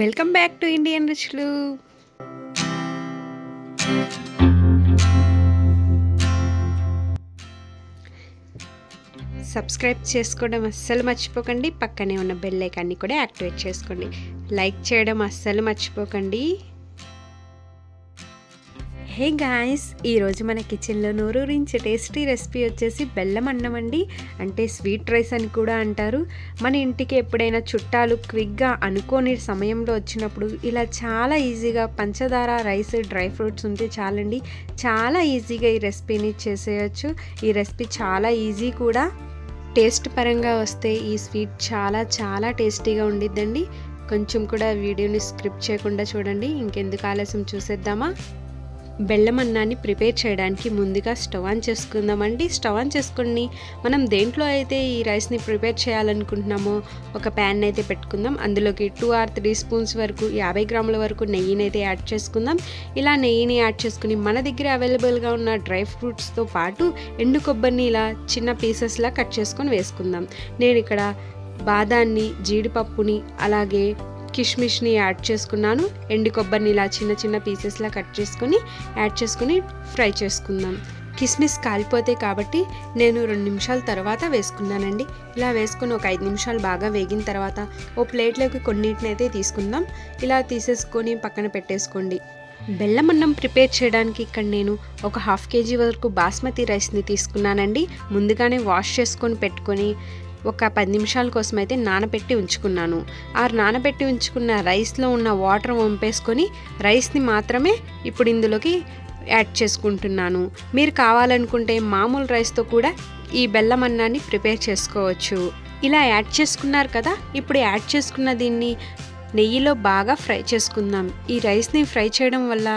Welcome back to Indian రుచులు. Subscribe చేసుకోవడం అస్సలు మర్చిపోకండి. పక్కనే ఉన్న బెల్ ఐకాన్ని కూడా యాక్టివేట్ చేసుకోండి. లైక్ చేయడం అస్సలు మర్చిపోకండి. హే గాయస్ ఈరోజు మన కిచెన్లో నోరూరించే టేస్టీ రెసిపీ వచ్చేసి బెల్లం అన్నం అండి. అంటే స్వీట్ రైస్ అని కూడా అంటారు. మన ఇంటికి ఎప్పుడైనా చుట్టాలు క్విక్గా అనుకోని సమయంలో వచ్చినప్పుడు ఇలా చాలా ఈజీగా పంచదార రైస్ డ్రై ఫ్రూట్స్ ఉంటే చాలండి. చాలా ఈజీగా ఈ రెసిపీని చేసేయచ్చు. ఈ రెసిపీ చాలా ఈజీ కూడా. టేస్ట్ పరంగా వస్తే ఈ స్వీట్ చాలా చాలా టేస్టీగా ఉండిద్దండి. కొంచెం కూడా వీడియోని స్క్రిప్ట్ చేయకుండా చూడండి. ఇంకెందుకు ఆలస్యం చూసేద్దామా? బెల్లం అన్నాన్ని ప్రిపేర్ చేయడానికి ముందుగా స్టవ్ ఆన్ చేసుకుందామండి. స్టవ్ ఆన్ చేసుకుని మనం దేంట్లో అయితే ఈ రైస్ని ప్రిపేర్ చేయాలనుకుంటున్నామో ఒక ప్యాన్ అయితే పెట్టుకుందాం. అందులోకి టూ ఆర్ త్రీ స్పూన్స్ వరకు యాభై గ్రాముల వరకు నెయ్యిని అయితే యాడ్ చేసుకుందాం. ఇలా నెయ్యిని యాడ్ చేసుకుని మన దగ్గర అవైలబుల్గా ఉన్న డ్రై ఫ్రూట్స్తో పాటు ఎండు కొబ్బరిని ఇలా చిన్న పీసెస్లా కట్ చేసుకొని వేసుకుందాం. నేను ఇక్కడ బాదాన్ని జీడిపప్పుని అలాగే కిష్మిష్ని యాడ్ చేసుకున్నాను. ఎండు కొబ్బరిని ఇలా చిన్న చిన్న పీసెస్లా కట్ చేసుకొని యాడ్ చేసుకొని ఫ్రై చేసుకుందాం. కిస్మిస్ కాలిపోతే కాబట్టి నేను రెండు నిమిషాల తర్వాత వేసుకున్నానండి. ఇలా వేసుకుని ఒక ఐదు నిమిషాలు బాగా వేగిన తర్వాత ఓ ప్లేట్లోకి కొన్నిటిని అయితే తీసుకుందాం. ఇలా తీసేసుకొని పక్కన పెట్టేసుకోండి. బెల్లం అన్నం ప్రిపేర్ చేయడానికి ఇక్కడ నేను ఒక హాఫ్ కేజీ వరకు బాస్మతి రైస్ని తీసుకున్నానండి. ముందుగానే వాష్ చేసుకొని పెట్టుకొని ఒక పది నిమిషాల కోసం అయితే నానబెట్టి ఉంచుకున్నాను. ఆ నానబెట్టి ఉంచుకున్న రైస్లో ఉన్న వాటర్ వంపేసుకొని రైస్ని మాత్రమే ఇప్పుడు ఇందులోకి యాడ్ చేసుకుంటున్నాను. మీరు కావాలనుకుంటే మామూలు రైస్తో కూడా ఈ బెల్లం అన్నాన్ని ప్రిపేర్ చేసుకోవచ్చు. ఇలా యాడ్ చేసుకున్నారు కదా ఇప్పుడు యాడ్ చేసుకున్న దీన్ని నెయ్యిలో బాగా ఫ్రై చేసుకుందాం. ఈ రైస్ని ఫ్రై చేయడం వల్ల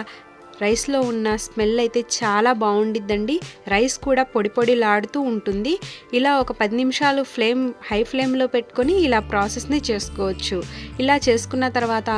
రైస్లో ఉన్న స్మెల్ అయితే చాలా బాగుండిద్దండి. రైస్ కూడా పొడి పొడిలాడుతూ ఉంటుంది. ఇలా ఒక పది నిమిషాలు ఫ్లేమ్ హై ఫ్లేమ్లో పెట్టుకొని ఇలా ప్రాసెస్ని చేసుకోవచ్చు. ఇలా చేసుకున్న తర్వాత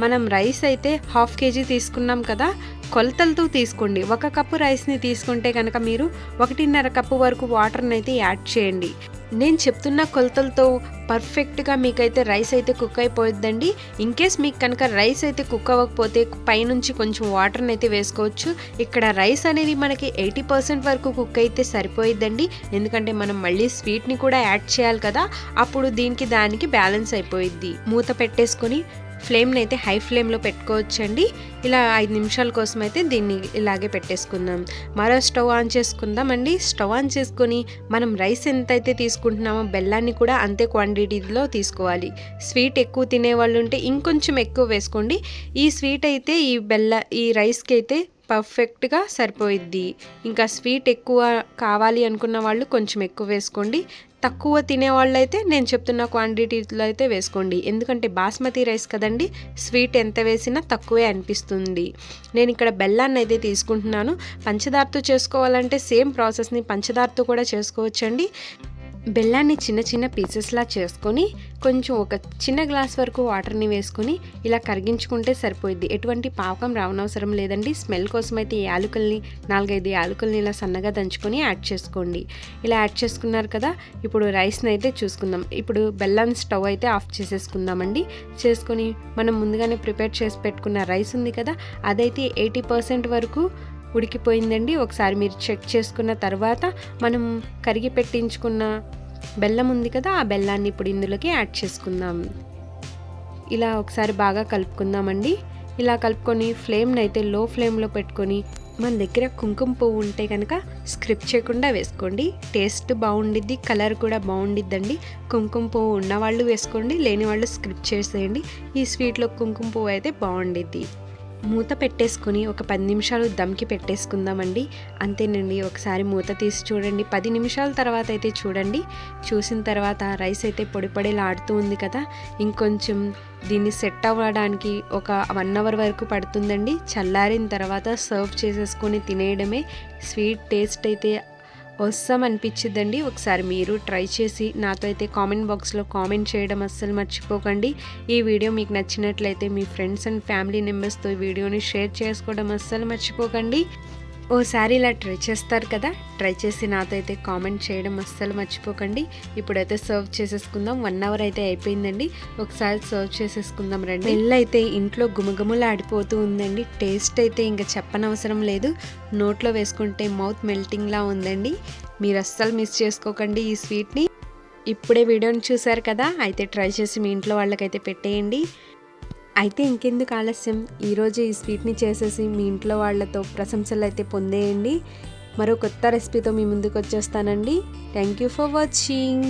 మనం రైస్ అయితే హాఫ్ కేజీ తీసుకున్నాం కదా కొలతలతో తీసుకోండి. ఒక కప్పు రైస్ని తీసుకుంటే కనుక మీరు ఒకటిన్నర కప్పు వరకు వాటర్ని అయితే యాడ్ చేయండి. నేను చెప్తున్న కొలతలతో పర్ఫెక్ట్గా మీకైతే రైస్ అయితే కుక్ అయిపోద్దండి ఇన్ కేస్ మీకు కనుక రైస్ అయితే కుక్ అవ్వకపోతే పైనుంచి కొంచెం వాటర్ని అయితే వేసుకోవచ్చు. ఇక్కడ రైస్ అనేది మనకి ఎయిటీ పర్సెంట్ వరకు కుక్ అయితే సరిపోయిద్దండి. ఎందుకంటే మనం మళ్ళీ స్వీట్ని కూడా యాడ్ చేయాలి కదా. అప్పుడు దీనికి దానికి బ్యాలెన్స్ అయిపోయిద్ది. మూత పెట్టేసుకొని ఫ్లేమ్ని అయితే హై ఫ్లేమ్లో పెట్టుకోవచ్చండి. ఇలా ఐదు నిమిషాల కోసం అయితే దీన్ని ఇలాగే పెట్టేసుకుందాం. మరో స్టవ్ ఆన్ చేసుకుందామండి స్టవ్ ఆన్ చేసుకొని మనం రైస్ ఎంత అయితే తీసుకుంటున్నామో బెల్లాన్ని కూడా అంతే క్వాంటిటీలో తీసుకోవాలి. స్వీట్ ఎక్కువ తినేవాళ్ళు ఉంటే ఇంకొంచెం ఎక్కువ వేసుకోండి. ఈ స్వీట్ అయితే ఈ బెల్ల ఈ రైస్కి అయితే పర్ఫెక్ట్గా సరిపోయిద్ది. ఇంకా స్వీట్ ఎక్కువ కావాలి అనుకున్న వాళ్ళు కొంచెం ఎక్కువ వేసుకోండి. తక్కువ తినేవాళ్ళు అయితే నేను చెప్తున్న క్వాంటిటీలో అయితే వేసుకోండి. ఎందుకంటే బాస్మతి రైస్ కదండి స్వీట్ ఎంత వేసినా తక్కువే అనిపిస్తుంది. నేను ఇక్కడ బెల్లాన్ని అయితే తీసుకుంటున్నాను. పంచదారతో చేసుకోవాలంటే సేమ్ ప్రాసెస్ని పంచదారతో కూడా చేసుకోవచ్చండి. బెల్లాన్ని చిన్న చిన్న పీసెస్లా చేసుకొని కొంచెం ఒక చిన్న గ్లాస్ వరకు వాటర్ని వేసుకొని ఇలా కరిగించుకుంటే సరిపోయిద్ది. ఎటువంటి పాకం రావనవసరం లేదండి. స్మెల్ కోసం అయితే యాలకుల్ని నాలుగైదు యాలకుల్ని ఇలా సన్నగా దంచుకొని యాడ్ చేసుకోండి. ఇలా యాడ్ చేసుకున్నారు కదా ఇప్పుడు రైస్ని అయితే చూసుకుందాం. ఇప్పుడు బెల్లం స్టవ్ అయితే ఆఫ్ చేసేసుకుందామండి. చేసుకొని మనం ముందుగానే ప్రిపేర్ చేసి పెట్టుకున్న రైస్ ఉంది కదా అదైతే ఎయిటీ పర్సెంట్ వరకు ఉడికిపోయిందండి. ఒకసారి మీరు చెక్ చేసుకున్న తర్వాత మనం కరిగి పెట్టించుకున్న బెల్లం ఉంది కదా ఆ బెల్లాన్ని ఇప్పుడు ఇందులోకి యాడ్ చేసుకుందాం. ఇలా ఒకసారి బాగా కలుపుకుందామండి. ఇలా కలుపుకొని ఫ్లేమ్ని అయితే లో ఫ్లేమ్లో పెట్టుకొని మన దగ్గర కుంకుమ పువ్వు ఉంటే కనుక స్క్రిప్ చేయకుండా వేసుకోండి. టేస్ట్ బాగుండిద్ది కలర్ కూడా బాగుండిద్దండి. కుంకుమ పువ్వు ఉన్నవాళ్ళు వేసుకోండి లేని వాళ్ళు స్క్రిప్ చేసేయండి. ఈ స్వీట్లో కుంకుమ పువ్వు అయితే బాగుండిద్ది. మూత పెట్టేసుకొని ఒక పది నిమిషాలు దమ్కి పెట్టేసుకుందామండి. అంతేనండి ఒకసారి మూత తీసి చూడండి. పది నిమిషాల తర్వాత అయితే చూడండి. చూసిన తర్వాత రైస్ అయితే పొడి పొడిలాడుతూ ఉంది కదా. ఇంకొంచెం దీన్ని సెట్ అవ్వడానికి ఒక వన్ అవర్ వరకు పడుతుందండి. చల్లారిన తర్వాత సర్వ్ చేసేసుకొని తినేయడమే. స్వీట్ టేస్ట్ అయితే వస్తాం అనిపించిద్దండి ఒకసారి మీరు ట్రై చేసి నాతో అయితే కామెంట్ బాక్స్లో కామెంట్ చేయడం అస్సలు మర్చిపోకండి. ఈ వీడియో మీకు నచ్చినట్లయితే మీ ఫ్రెండ్స్ అండ్ ఫ్యామిలీ మెంబర్స్తో ఈ వీడియోని షేర్ చేసుకోవడం అస్సలు మర్చిపోకండి. ఓసారి ఇలా ట్రై చేస్తారు కదా? ట్రై చేసి నాతో అయితే కామెంట్ చేయడం అస్సలు మర్చిపోకండి. ఇప్పుడైతే సర్వ్ చేసేసుకుందాం. వన్ అవర్ అయితే అయిపోయిందండి. ఒకసారి సర్వ్ చేసేసుకుందాం రండి. స్మెల్ అయితే ఇంట్లో గుమగుమలాడిపోతూ ఉందండి. టేస్ట్ అయితే ఇంకా చెప్పనవసరం లేదు. నోట్లో వేసుకుంటే మౌత్ మెల్టింగ్లా ఉందండి. మీరు అస్సలు మిస్ చేసుకోకండి ఈ స్వీట్ని. ఇప్పుడే వీడియోని చూశారు కదా? అయితే ట్రై చేసి మీ ఇంట్లో వాళ్ళకైతే పెట్టేయండి. అయితే ఇంకెందుకు ఆలస్యం? ఈరోజు ఈ స్వీట్ని చేసేసి మీ ఇంట్లో వాళ్ళతో ప్రశంసలు అయితే పొందేయండి. మరో కొత్త రెసిపీతో మీ ముందుకు వచ్చేస్తానండి థ్యాంక్ యూ ఫర్ వాచింగ్.